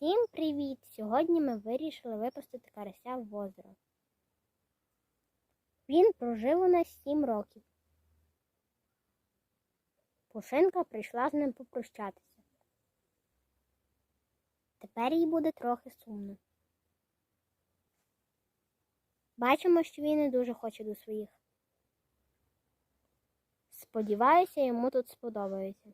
Всім привіт! Сьогодні ми вирішили випустити карася в озеро. Він прожив у нас 7 років. Пушинка прийшла з ним попрощатися. Тепер їй буде трохи сумно. Бачимо, що він не дуже хоче до своїх. Сподіваюся, йому тут сподобається.